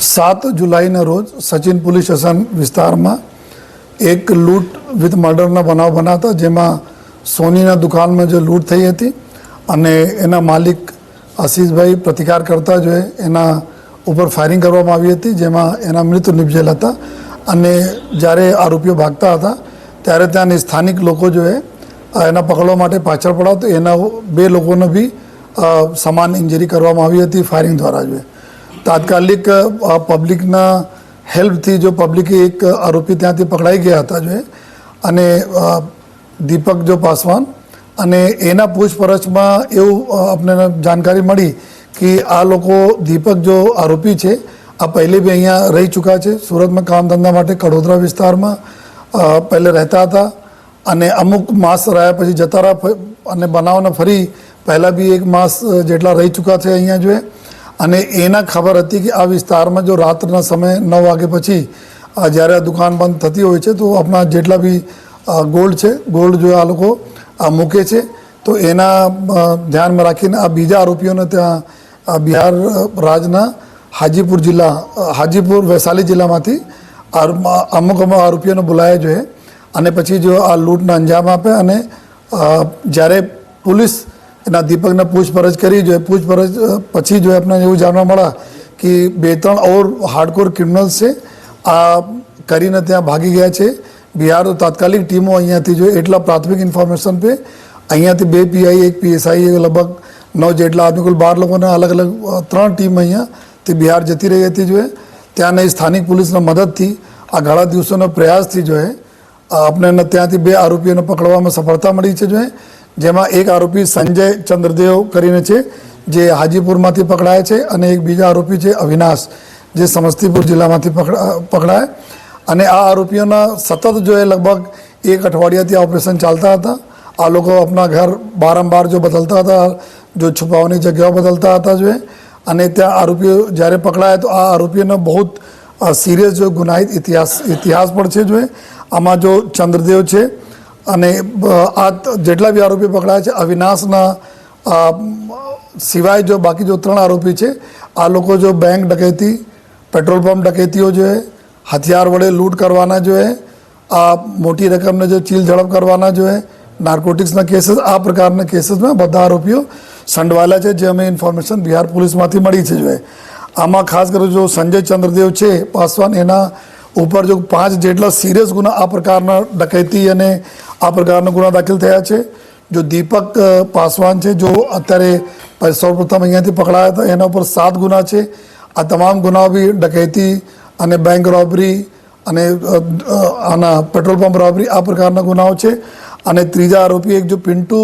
સાત જુલાઈના રોજ સચિન પોલીસ સ્ટેશન વિસ્તારમાં એક લૂંટ વિથ મર્ડરના બનાવ બનાવતા જેમાં સોનીના દુકાનમાં જે લૂંટ થઈ હતી અને એના માલિક આશીષભાઈ પ્રતિકાર કરતા જોઈએ એના ઉપર ફાયરિંગ કરવામાં આવી હતી, જેમાં એના મૃત્યુ નિપજેલ હતા અને જ્યારે આરોપીઓ ભાગતા હતા, ત્યારે ત્યાંની સ્થાનિક લોકો જોઈએ એના પકડવા માટે પાછળ પડ્યા તો એના બે લોકોને બી સમાન ઇન્જરી કરવામાં આવી હતી ફાયરિંગ દ્વારા જોઈએ તાત્કાલિક પબ્લિકના હેલ્પથી જો પબ્લિકે એક આરોપી ત્યાંથી પકડાઈ ગયા હતા, જો અને દીપક જો પાસવાન, અને એના પૂછપરછમાં એવું આપણને જાણકારી મળી કે આ લોકો દીપક જો આરોપી છે, આ પહેલે બી અહીંયા રહી ચૂક્યા છે, સુરતમાં કામ ધંધા માટે કડોદરા વિસ્તારમાં પહેલે રહેતા હતા, અને અમુક માસ રહ્યા પછી જતા રહ્યા, અને બનાવને ફરી પહેલાં બી એક માસ જેટલા રહી ચૂક્યા છે અહીંયા જોઈએ અને એના ખબર હતી કે આ વિસ્તારમાં જો રાત્રના સમય નવ વાગે પછી જ્યારે આ દુકાન બંધ થતી હોય છે, તો આપણા જેટલા બી ગોલ્ડ છે, ગોલ્ડ જો આ લોકો મૂકે છે, તો એના ધ્યાનમાં રાખીને આ બીજા આરોપીઓને ત્યાં બિહાર રાજના હાજીપુર જિલ્લા હાજીપુર વૈશાલી જિલ્લામાંથી અમુક અમુક આરોપીઓને બોલાયા જોઈએ. અને પછી જો આ લૂંટને અંજામ આપે અને જ્યારે પોલીસ એના દીપકને પૂછપરછ કરી જોઈએ પૂછપરછ પછી જો આપણે એવું જાણવા મળે કે બે ત્રણ ઓર હાર્ડકોર ક્રિમિનલ્સ છે, આ કરીને ત્યાં ભાગી ગયા છે. બિહાર તો તાત્કાલિક ટીમો અહીંયાથી જો એટલા પ્રાથમિક ઇન્ફોર્મેશન પે, અહીંયાથી બે પીઆઈ એક પીએસઆઈ લગભગ નવ જેટલા આદમી કુલ બાર લોકોને અલગ અલગ ત્રણ ટીમ અહીંયાથી બિહાર જતી રહી હતી જોઈએ ત્યાંની સ્થાનિક પોલીસના મદદથી આ ઘણા દિવસોના પ્રયાસથી જોઈએ આપણે ત્યાંથી બે આરોપીઓને પકડવામાં સફળતા મળી છે જોઈએ જેમાં એક આરોપી સંજય ચંદ્રદેવ કરીને છે, જે હાજીપુરમાંથી પકડાય છે અને એક બીજા આરોપી છે અવિનાશ, જે સમસ્તીપુર જિલ્લામાંથી પકડા, પકડાય. અને આ આરોપીઓના સતત જો એ લગભગ એક અઠવાડિયાથી આ ઓપરેશન ચાલતા હતા, આ લોકો આપણા ઘર બારંબાર જો બદલતા હતા, જો છુપાવવાની જગ્યાઓ બદલતા હતા જોઈએ અને ત્યાં આરોપીઓ જ્યારે પકડાયા તો આ આરોપીઓનો બહુ સિરિયસ જો ગુનાહિત ઇતિહાસ ઇતિહાસ પણ છે જો આમાં જો ચંદ્રદેવ છે અને આ જેટલા બી આરોપી પકડાયા છે અવિનાશના સિવાય જો બાકી જો ત્રણ આરોપી છે, આ લોકો જો બેંક ડકેતી, પેટ્રોલ પંપ ડકેતીઓ જોઈએ હથિયાર વડે લૂંટ કરવાના જોઈએ આ મોટી રકમને જો ચીલ ઝડપ કરવાના જોઈએ નાર્કોટિક્સના કેસીસ, આ પ્રકારના કેસીસમાં બધા આરોપીઓ સંડવાયેલા છે, જે અમે ઇન્ફોર્મેશન બિહાર પોલીસમાંથી મળી છે જોઈએ આમાં ખાસ કરીને જો સંજય ચંદ્રદેવ છે, પાસવાન, એના ઉપર જો પાંચ જેટલા સિરિયસ ગુના આ પ્રકારના ડકૈતી અને આ પ્રકારના ગુના દાખલ થયા છે, જો દીપક પાસવાન છે, જો અત્યારે સૌપ્રથમ અહીંયાથી પકડાયા હતા, એના ઉપર સાત ગુના છે. આ તમામ ગુનાઓ બી ડકૈતી અને બેંક રોબરી અને આના પેટ્રોલ પંપ રોબરી આ પ્રકારના ગુનાઓ છે. અને ત્રીજા આરોપી એક જો પિન્ટુ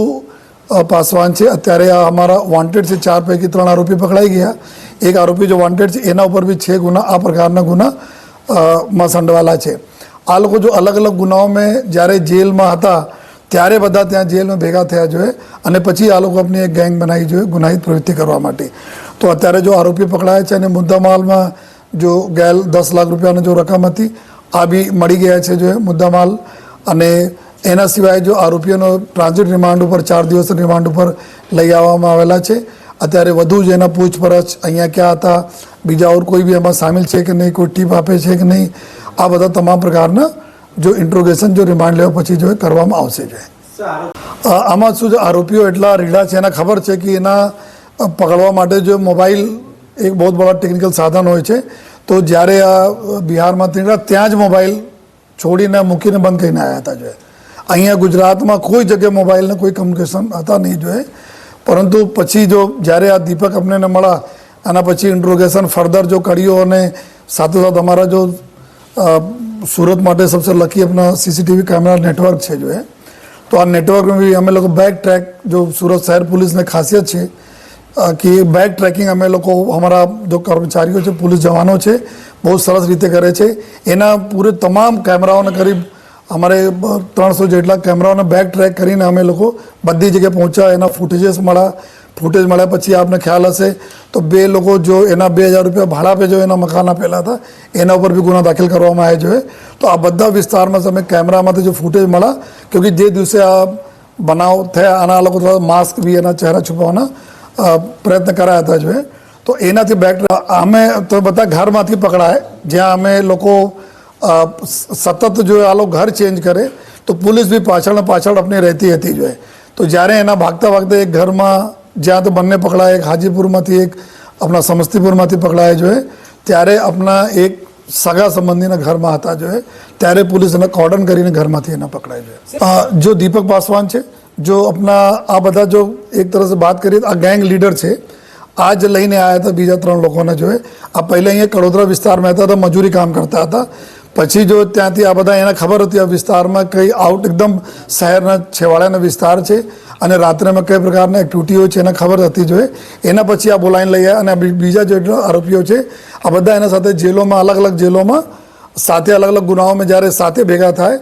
પાસવાન છે, અત્યારે આ અમારા વોન્ટેડ છે, ચાર પૈકી ત્રણ આરોપી પકડાઈ ગયા. એક આરોપી જો વોન્ટેડ છે, એના ઉપર બી છે ગુના, આ પ્રકારના ગુના. માં સંડવાયેલા છે. આ લોકો જો અલગ અલગ ગુનાઓમાં જ્યારે જેલમાં હતા, ત્યારે બધા ત્યાં જેલમાં ભેગા થયા જોઈએ અને પછી આ લોકો આપણી એક ગેંગ બનાવી જોઈએ ગુનાહિત પ્રવૃત્તિ કરવા માટે. તો અત્યારે જો આરોપી પકડાયા છે અને મુદ્દામાલમાં જો ગેલ દસ લાખ રૂપિયાની જો રકમ હતી, આ બી મળી ગયા છે જો મુદ્દામાલ અને એના સિવાય જો આરોપીઓનો ટ્રાન્ઝિટ રિમાન્ડ ઉપર, ચાર દિવસ રિમાન્ડ ઉપર લઈ આવવામાં આવેલા છે. અત્યારે વધુ જ એના પૂછપરછ અહીંયા ક્યાં હતા, બીજા ઓર કોઈ બી એમાં સામેલ છે કે નહીં, કોઈ ટીપ આપે છે કે નહીં, આ બધા તમામ પ્રકારના જો ઇન્ટ્રોગેશન જો રિમાન્ડ લેવા પછી જો કરવામાં આવશે જો આમાં શું છે, આરોપીઓ એટલા રીડા છે, એના ખબર છે કે એના પકડવા માટે જો મોબાઈલ એક બહુ બડા ટેકનિકલ સાધન હોય છે, તો જ્યારે આ બિહારમાં બિહારમાંથી ત્યાં જ મોબાઈલ છોડીને મૂકીને બંધ કરીને આવ્યા હતા જોઈએ અહીંયા ગુજરાતમાં કોઈ જગ્યાએ મોબાઈલને કોઈ કમ્યુનિકેશન હતા નહીં જોઈએ પરંતુ પછી જો જ્યારે આ દીપક અમને ન મળા આના પછી ઇન્ટ્રોગેશન ફર્ધર જો કર્યો અને સાથે સાથોસાથ અમારા જો સુરત માટે સૌથી લકી આપના સીસીટીવી કેમેરા નેટવર્ક છે જો એ તો આ નેટવર્કમાં બી અમે લોકો બેક ટ્રેક જો સુરત શહેર પોલીસને ખાસિયત છે કે બેક ટ્રેકિંગ અમે લોકો અમારા જો કર્મચારીઓ છે, પોલીસ જવાનો છે, બહુ સરસ રીતે કરે છે. એના પૂરે તમામ કેમેરાઓને કરીબ અમારે ત્રણસો જેટલા કેમેરાઓને બેક ટ્રેક કરીને અમે લોકો બધી જગ્યાએ પહોંચ્યા એના ફૂટેજીસ મળ્યા ફૂટેજ મળ્યા પછી આપને ખ્યાલ હશે તો બે લોકો જો એના બે હજાર રૂપિયા ભાડા પે જો એના મકાન આપેલા હતા એના ઉપર બી ગુના દાખલ કરવામાં આવ્યા જોઈએ તો આ બધા વિસ્તારમાં તમે કેમેરામાંથી જો ફૂટેજ મળ્યા ક્યોંકि જે દિવસે આ બનાવ થયા અને આ લોકો થોડા માસ્ક બી એના ચહેરા છુપાવવાના અ, પ્રયત્ન કરાયા હતા જોઈએ તો એનાથી બેક અમે તો બધા ઘરમાંથી પકડાય જ્યાં અમે લોકો અ, સ- સતત જો આ લોકો ઘર ચેન્જ કરે, તો પોલીસ બી પાછળ પાછળ આપણી રહેતી હતી જોઈએ તો જ્યારે એના ભાગતા ભાગતા એક ઘરમાં, જ્યાં તો બંને પકડાય, એક હાજીપુરમાંથી એક આપણા સમસ્તીપુરમાંથી પકડાય જોઈએ ત્યારે આપણા એક સગા સંબંધીના ઘરમાં હતા જોઈએ ત્યારે પોલીસ એને કોર્ડન કરીને ઘરમાંથી એને પકડાય જોઈએ જો દીપક પાસવાન છે, જો આપણા આ બધા જો એક તરફ વાત કરીએ આ ગેંગ લીડર છે આ જ લઈને આવ્યા હતા બીજા ત્રણ લોકોને જોઈએ આ પહેલાં અહીંયા કડોદરા વિસ્તારમાં હતા, તો મજૂરી કામ કરતા હતા. પછી જો ત્યાંથી આ બધા એને ખબર હતી, આ વિસ્તારમાં કઈ આઉટ એકદમ શહેરના છેવાડાનો વિસ્તાર છે અને રાત્રેમાં કઈ પ્રકારના એક્ટિવિટીઓ છે એને ખબર હતી જોઈએ. એના પછી આ બોલાવીને લઈ અને બીજા જે આરોપીઓ છે, આ બધા એના સાથે જેલોમાં અલગ અલગ જેલોમાં સાથે અલગ અલગ ગુનાઓમાં જ્યારે સાથે ભેગા થાય,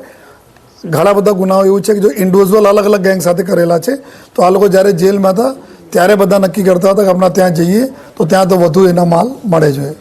ઘણા બધા ગુનાઓ એવું છે કે જો ઇન્ડિવિજ્યુઅલ અલગ અલગ ગેંગ સાથે કરેલા છે, તો આ લોકો જ્યારે જેલમાં હતા, ત્યારે બધા નક્કી કરતા હતા કે આપણા ત્યાં જઈએ, તો ત્યાં તો વધુ એના માલ મળે જોઈએ.